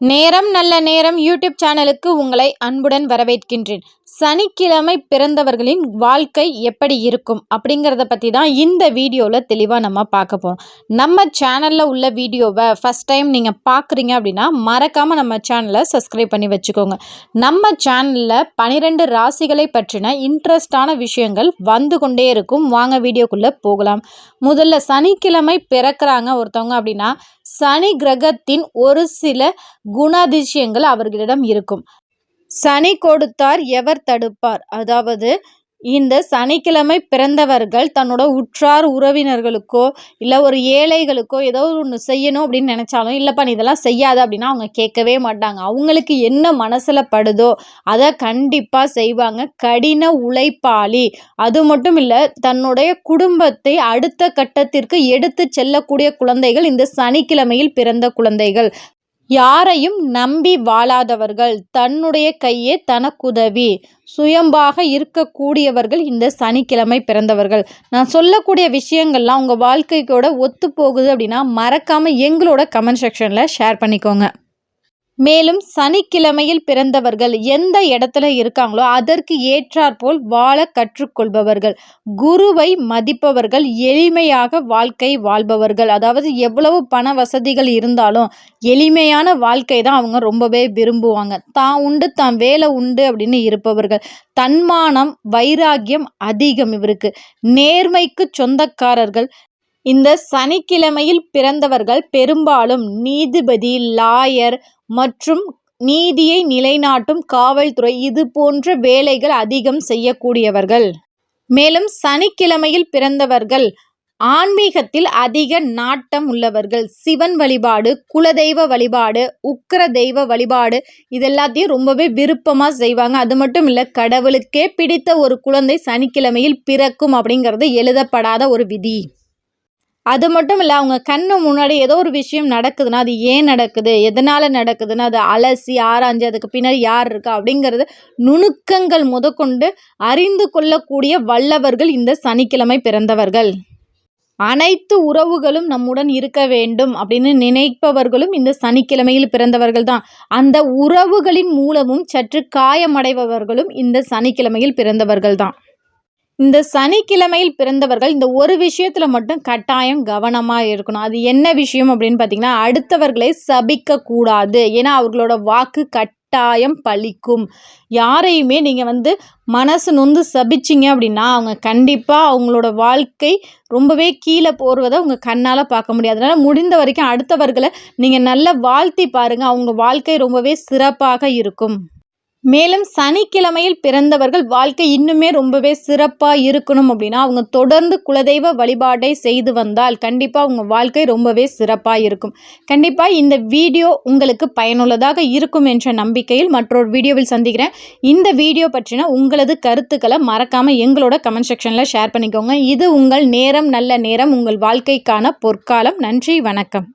நேரம் நல்ல நேரம் யூடியூப் சேனலுக்கு உங்களை அன்புடன் வரவேற்கின்றேன். சனிக்கிழமை பிறந்தவர்களின் வாழ்க்கை எப்படி இருக்கும் அப்படிங்கிறத பற்றி தான் இந்த வீடியோவில் தெளிவாக நம்ம பார்க்க போகிறோம் நம்ம சேனலில் உள்ள வீடியோவை ஃபஸ்ட் டைம் நீங்கள் பார்க்குறீங்க அப்படின்னா மறக்காமல் நம்ம சேனலை சப்ஸ்கிரைப் பண்ணி வச்சுக்கோங்க. நம்ம சேனலில் பனிரெண்டு ராசிகளை பற்றின இன்ட்ரெஸ்டான விஷயங்கள் வந்து கொண்டே இருக்கும். வாங்க வீடியோக்குள்ளே போகலாம். முதல்ல சனிக்கிழமை பிறக்கிறாங்க ஒருத்தவங்க அப்படின்னா சனி கிரகத்தின் ஒரு சில குணாதிசயங்கள் அவர்களிடம் இருக்கும். சனி கொடுத்தார் எவர் தடுப்பார்? அதாவது இந்த சனிக்கிழமை பிறந்தவர்கள் தன்னோட உற்றார் உறவினர்களுக்கோ இல்லை ஒரு ஏழைகளுக்கோ ஏதோ ஒன்று செய்யணும் அப்படின்னு நினச்சாலும் இல்லைப்பா நீ இதெல்லாம் செய்யாத அப்படின்னா அவங்க கேட்கவே மாட்டாங்க. அவங்களுக்கு என்ன மனசில் படுதோ அதை கண்டிப்பாக செய்வாங்க. கடின உழைப்பாளி. அது மட்டும் இல்லை தன்னுடைய குடும்பத்தை அடுத்த கட்டத்திற்கு எடுத்து செல்லக்கூடிய குழந்தைகள் இந்த சனிக்கிழமையில் பிறந்த குழந்தைகள். யாரையும் நம்பி வாழாதவர்கள் தன்னுடைய கையே தனக்குதவி. சுயம்பாக இருக்கக்கூடியவர்கள் இந்த சனிக்கிழமை பிறந்தவர்கள். நான் சொல்லக்கூடிய விஷயங்கள்லாம் உங்கள் வாழ்க்கைக்கோட ஒத்து போகுது அப்படின்னா மறக்காமல் எங்களோட கமெண்ட் செக்ஷனில் ஷேர் பண்ணிக்கோங்க. மேலும் சனிக்கிழமையில் பிறந்தவர்கள் எந்த இடத்துல இருக்காங்களோ அதற்கு ஏற்றாற்போல் வாழ கற்றுக்கொள்பவர்கள். குருவை மதிப்பவர்கள் எளிமையாக வாழ்க்கை வாழ்பவர்கள். அதாவது எவ்வளவு பண வசதிகள் இருந்தாலும் எளிமையான வாழ்க்கை தான் அவங்க ரொம்பவே விரும்புவாங்க. தான் உண்டு தான் வேலை உண்டு அப்படின்னு இருப்பவர்கள். தன்மானம் வைராக்கியம் அதிகம் இவருக்கு. நேர்மைக்கு சொந்தக்காரர்கள். இந்த சனிக்கிழமையில் பிறந்தவர்கள் பெரும்பாலும் நீதிபதி லாயர் மற்றும் நீதியை நிலைநாட்டும் காவல்துறை இது போன்ற வேலைகள் அதிகம் செய்யக்கூடியவர்கள். மேலும் சனிக்கிழமையில் பிறந்தவர்கள் ஆன்மீகத்தில் அதிக நாட்டம் உள்ளவர்கள் சிவன் வழிபாடு குலதெய்வ வழிபாடு உக்கர தெய்வ வழிபாடு இதெல்லாத்தையும் ரொம்பவே விருப்பமாக செய்வாங்க. அது மட்டும் இல்லை கடவுளுக்கே பிடித்த ஒரு குழந்தை சனிக்கிழமையில் பிறக்கும் அப்படிங்கிறது எழுதப்படாத ஒரு விதி. அது மட்டும் இல்லை அவங்க கண்ணு முன்னாடி ஏதோ ஒரு விஷயம் நடக்குதுன்னா அது ஏன் நடக்குது? எதனால் நடக்குதுன்னு அது அலசி ஆராய்ஞ்சு அதுக்கு பின்னாடி யார் இருக்கா? அப்படிங்கிறது நுணுக்கங்கள் முதற்கொண்டு அறிந்து கொள்ளக்கூடிய வல்லவர்கள் இந்த சனிக்கிழமை பிறந்தவர்கள். அனைத்து உறவுகளும் நம்முடன் இருக்க வேண்டும் அப்படின்னு நினைப்பவர்களும் இந்த சனிக்கிழமையில் பிறந்தவர்கள் தான். அந்த உறவுகளின் மூலமும் சற்று காயமடைபவர்களும் இந்த சனிக்கிழமையில் பிறந்தவர்கள் தான். இந்த சனிக்கிழமையில் பிறந்தவர்கள் இந்த ஒரு விஷயத்தில் மட்டும் கட்டாயம் கவனமாக இருக்கணும். அது என்ன விஷயம் அப்படின்னு பார்த்தீங்கன்னா அடுத்தவர்களை சபிக்கக்கூடாது. ஏன்னா அவர்களோட வாக்கு கட்டாயம் பழிக்கும். யாரையுமே நீங்கள் வந்து மனசு நொந்து சபிச்சிங்க அப்படின்னா அவங்க கண்டிப்பாக அவங்களோட வாழ்க்கை ரொம்பவே கீழே போடுவதை உங்கள் கண்ணால் பார்க்க முடியாது. அதனால் முடிந்த வரைக்கும் அடுத்தவர்களை நீங்கள் நல்லா வாழ்த்தி பாருங்கள் அவங்க வாழ்க்கை ரொம்பவே சிறப்பாக இருக்கும். மேலும் சனிக்கிழமையில் பிறந்தவர்கள் வாழ்க்கை இன்னுமே ரொம்பவே சிறப்பாக இருக்கணும் அப்படின்னா அவங்க தொடர்ந்து குலதெய்வ வழிபாட்டை செய்து வந்தால் கண்டிப்பாக அவங்க வாழ்க்கை ரொம்பவே சிறப்பாக இருக்கும். கண்டிப்பாக இந்த வீடியோ உங்களுக்கு பயனுள்ளதாக இருக்கும் என்ற நம்பிக்கையில் மற்றொரு வீடியோவில் சந்திக்கிறேன். இந்த வீடியோ பற்றின உங்களது கருத்துக்களை மறக்காமல் எங்களோட கமெண்ட் செக்ஷனில் ஷேர் பண்ணிக்கோங்க. இது உங்கள் நேரம் நல்ல நேரம் உங்கள் வாழ்க்கைக்கான பொற்காலம். நன்றி வணக்கம்.